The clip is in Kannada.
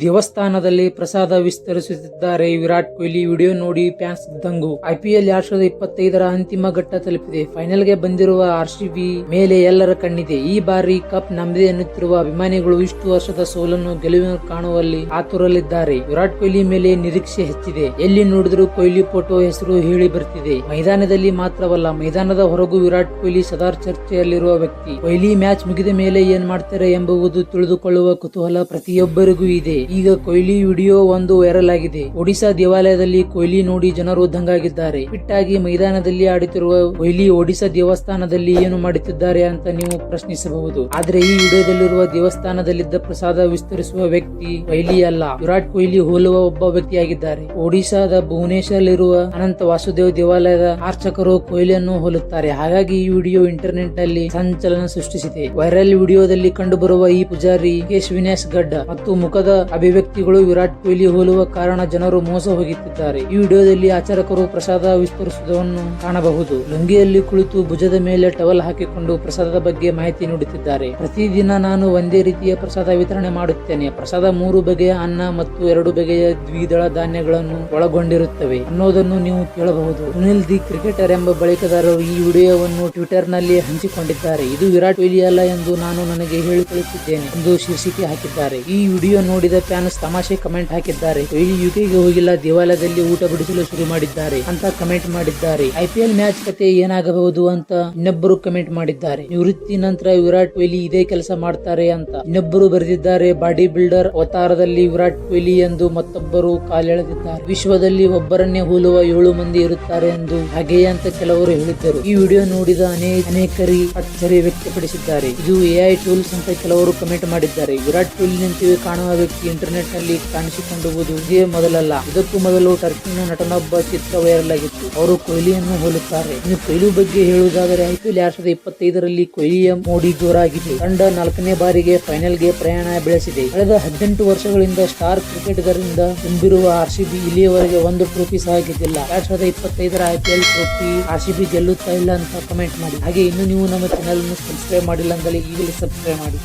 ದೇವಸ್ಥಾನದಲ್ಲಿ ಪ್ರಸಾದ ವಿಸ್ತರಿಸುತ್ತಿದ್ದಾರೆ. ವಿರಾಟ್ ಕೊಹ್ಲಿ ವಿಡಿಯೋ ನೋಡಿ ಫ್ಯಾನ್ಸ್ ದಂಗು. ಐಪಿಎಲ್ ಎರಡ್ ಸಾವಿರದ ಇಪ್ಪತ್ತೈದರ ಅಂತಿಮ ಘಟ್ಟ ತಲುಪಿದೆ. ಫೈನಲ್ಗೆ ಬಂದಿರುವ ಆರ್ಸಿಬಿ ಮೇಲೆ ಎಲ್ಲರ ಕಣ್ಣಿದೆ. ಈ ಬಾರಿ ಕಪ್ ನಂಬಿದೆ ಎನ್ನುತ್ತಿರುವ ಅಭಿಮಾನಿಗಳು ಇಷ್ಟು ವರ್ಷದ ಸೋಲನ್ನು ಗೆಲುವಿನ ಕಾಣುವಲ್ಲಿ ಆತುರಲಿದ್ದಾರೆ. ವಿರಾಟ್ ಕೊಹ್ಲಿ ಮೇಲೆ ನಿರೀಕ್ಷೆ ಹೆಚ್ಚಿದೆ. ಎಲ್ಲಿ ನೋಡಿದ್ರು ಕೊಹ್ಲಿ ಫೋಟೋ ಹೆಸರು ಹೇಳಿ ಬರ್ತಿದೆ. ಮೈದಾನದಲ್ಲಿ ಮಾತ್ರವಲ್ಲ, ಮೈದಾನದ ಹೊರಗೂ ವಿರಾಟ್ ಕೊಹ್ಲಿ ಸದಾ ಚರ್ಚೆಯಲ್ಲಿರುವ ವ್ಯಕ್ತಿ. ಕೊಹ್ಲಿ ಮ್ಯಾಚ್ ಮುಗಿದ ಮೇಲೆ ಏನ್ ಮಾಡ್ತಾರೆ ಎಂಬುದು ತಿಳಿದುಕೊಳ್ಳುವ ಕುತೂಹಲ ಪ್ರತಿಯೊಬ್ಬರಿಗೂ ಇದೆ. ಈಗ ಕೊಹ್ಲಿ ವಿಡಿಯೋ ಒಂದು ವೈರಲ್ ಆಗಿದೆ. ಒಡಿಶಾ ದೇವಾಲಯದಲ್ಲಿ ಕೊಹ್ಲಿ ನೋಡಿ ಜನರು ದಂಗಾಗಿದ್ದಾರೆ ಹಿಟ್ಟಾಗಿ ಮೈದಾನದಲ್ಲಿ ಆಡುತ್ತಿರುವ ಕೊಹ್ಲಿ ಒಡಿಶಾ ದೇವಸ್ಥಾನದಲ್ಲಿ ಏನು ಮಾಡುತ್ತಿದ್ದಾರೆ ಅಂತ ನೀವು ಪ್ರಶ್ನಿಸಬಹುದು. ಆದ್ರೆ ಈ ವಿಡಿಯೋದಲ್ಲಿರುವ ದೇವಸ್ಥಾನದಲ್ಲಿದ್ದ ಪ್ರಸಾದ ವಿಸ್ತರಿಸುವ ವ್ಯಕ್ತಿ ಕೊಹ್ಲಿ ಅಲ್ಲ. ವಿರಾಟ್ ಕೊಹ್ಲಿ ಹೋಲುವ ಒಬ್ಬ ವ್ಯಕ್ತಿಯಾಗಿದ್ದಾರೆ. ಒಡಿಶಾದ ಭುವನೇಶ್ವರಲ್ಲಿರುವ ಅನಂತ ವಾಸುದೇವ್ ದೇವಾಲಯದ ಅರ್ಚಕರು ಕೊಹ್ಲಿಯನ್ನು ಹೋಲುತ್ತಾರೆ. ಹಾಗಾಗಿ ಈ ವಿಡಿಯೋ ಇಂಟರ್ನೆಟ್ನಲ್ಲಿ ಸಂಚಲನ ಸೃಷ್ಟಿಸಿದೆ. ವೈರಲ್ ವಿಡಿಯೋದಲ್ಲಿ ಕಂಡುಬರುವ ಈ ಪೂಜಾರಿ ಕೇಶ್ ವಿನ್ಯಾಸ್ ಗಡ್ಡ ಮತ್ತು ಮುಖದ ಅಭಿವ್ಯಕ್ತಿಗಳು ವಿರಾಟ್ ಕೊಹ್ಲಿ ಹೋಲುವ ಕಾರಣ ಜನರು ಮೋಸ ಹೋಗುತ್ತಿದ್ದಾರೆ. ಈ ವಿಡಿಯೋದಲ್ಲಿ ಆಚರಕರು ಪ್ರಸಾದ ವಿಸ್ತರಿಸುವುದನ್ನು ಕಾಣಬಹುದು. ಲುಂಗಿಯಲ್ಲಿ ಕುಳಿತು ಭುಜದ ಮೇಲೆ ಟವಲ್ ಹಾಕಿಕೊಂಡು ಪ್ರಸಾದದ ಬಗ್ಗೆ ಮಾಹಿತಿ ನೀಡುತ್ತಿದ್ದಾರೆ. ಪ್ರತಿದಿನ ನಾನು ಒಂದೇ ರೀತಿಯ ಪ್ರಸಾದ ವಿತರಣೆ ಮಾಡುತ್ತೇನೆ. ಪ್ರಸಾದ ಮೂರು ಬಗೆಯ ಅನ್ನ ಮತ್ತು ಎರಡು ಬಗೆಯ ದ್ವಿದಳ ಧಾನ್ಯಗಳನ್ನು ಒಳಗೊಂಡಿರುತ್ತವೆ. ಅನ್ನೋದನ್ನು ನೀವು ಕೇಳಬಹುದು. ಸುನಿಲ್ ದಿ ಕ್ರಿಕೆಟರ್ ಎಂಬ ಬಳಕೆದಾರರು ಈ ವಿಡಿಯೋವನ್ನು ಟ್ವಿಟರ್ನಲ್ಲಿ ಹಂಚಿಕೊಂಡಿದ್ದಾರೆ. ಇದು ವಿರಾಟ್ ಕೊಹ್ಲಿ ಅಲ್ಲ ಎಂದು ನಾನು ನನಗೆ ಹೇಳಿಕೊಳ್ಳುತ್ತಿದ್ದೇನೆ ಎಂದು ಶೀರ್ಷಿಕೆ ಹಾಕಿದ್ದಾರೆ. ಈ ವಿಡಿಯೋ ನೋಡಿದ ಫ್ಯಾನ್ಸ್ ತಮಾಷೆ ಕಮೆಂಟ್ ಹಾಕಿದ್ದಾರೆ. ಕೊಹ್ಲಿ ಯುಕೆಗೆ ಹೋಗಿಲ್ಲ, ದೇವಾಲಯದಲ್ಲಿ ಊಟ ಬಿಡಿಸಲು ಶುರು ಮಾಡಿದ್ದಾರೆ ಅಂತ ಕಮೆಂಟ್ ಮಾಡಿದ್ದಾರೆ. ಐಪಿಎಲ್ ಮ್ಯಾಚ್ ಕತೆ ಏನಾಗಬಹುದು ಅಂತ ಇನ್ನೊಬ್ಬರು ಕಮೆಂಟ್ ಮಾಡಿದ್ದಾರೆ. ನಿವೃತ್ತಿ ನಂತರ ವಿರಾಟ್ ಕೊಹ್ಲಿ ಇದೇ ಕೆಲಸ ಮಾಡ್ತಾರೆ ಅಂತ ಇನ್ನೊಬ್ಬರು ಬರೆದಿದ್ದಾರೆ. ಬಾಡಿ ಬಿಲ್ಡರ್ ಅವತಾರದಲ್ಲಿ ವಿರಾಟ್ ಕೊಹ್ಲಿ ಎಂದು ಮತ್ತೊಬ್ಬರು ಕಾಲೆಳೆದಿದ್ದಾರೆ ವಿಶ್ವದಲ್ಲಿ ಒಬ್ಬರನ್ನೇ ಹೋಲುವ ಏಳು ಮಂದಿ ಇರುತ್ತಾರೆ ಎಂದು ಹಾಗೆಯೇ ಅಂತ ಕೆಲವರು ಹೇಳಿದ್ದರು. ಈ ವಿಡಿಯೋ ನೋಡಿದ ಅನೇಕ, ಅನೇಕರಿ ಅಚ್ಚರಿ ವ್ಯಕ್ತಪಡಿಸಿದ್ದಾರೆ. ಇದು ಎಐ ಟೂಲ್ಸ್ ಅಂತ ಕೆಲವರು ಕಮೆಂಟ್ ಮಾಡಿದ್ದಾರೆ. ವಿರಾಟ್ ಕೊಹ್ಲಿ ನಿಂತಿವೆ ಕಾಣುವ ವ್ಯಕ್ತಿ ಇಂಟರ್ನೆಟ್ನಲ್ಲಿ ಕಾಣಿಸಿಕೊಂಡುವುದು ಇದೇ ಮೊದಲಲ್ಲ. ಇದಕ್ಕೂ ಮೊದಲು ಟರ್ಕಿನ ನಟನೊಬ್ಬ ಚಿತ್ರ ವೈರಲ್ ಆಗಿತ್ತು. ಅವರು ಕೊಹ್ಲಿಯನ್ನು ಹೋಲುತ್ತಾರೆ. ಇನ್ನು ಕೊಹ್ಲಿ ಬಗ್ಗೆ ಹೇಳುವುದಾದರೆ ಐಪಿಎಲ್ ಎರಡ್ ಸಾವಿರದ ಇಪ್ಪತ್ತೈದರಲ್ಲಿ ಕೊಹ್ಲಿಯ ಮೋಡಿ ಜೋರಾಗಿದೆ. ತಂಡ ನಾಲ್ಕನೇ ಬಾರಿಗೆ ಫೈನಲ್ಗೆ ಪ್ರಯಾಣ ಬೆಳೆಸಿದೆ. ಕಳೆದ ಹದಿನೆಂಟು ವರ್ಷಗಳಿಂದ ಸ್ಟಾರ್ ಕ್ರಿಕೆಟಿಗರಿಂದ ತುಂಬಿರುವ ಆರ್ಸಿಬಿ ಇಲ್ಲಿಯವರೆಗೆ ಒಂದು ಟ್ರೋಫಿ ಸಹ ಗೆದ್ದಿಲ್ಲ. ಎರಡ್ ಸಾವಿರದ ಇಪ್ಪತ್ತೈದರ ಐಪಿಎಲ್ ಟ್ರೋಫಿ ಆರ್ಸಿಬಿ ಗೆಲ್ಲುತ್ತಾ ಇಲ್ಲ ಅಂತ ಕಮೆಂಟ್ ಮಾಡಿ. ಹಾಗೆ ಇನ್ನು ನೀವು ನಮ್ಮ ಚಾನೆಲ್ ಅನ್ನು ಸಬ್ಸ್ಕ್ರೈಬ್ ಮಾಡಿಲ್ಲ ಅಂದರೆ ಈಗಲೇ ಸಬ್ಸ್ಕ್ರೈಬ್ ಮಾಡಿ.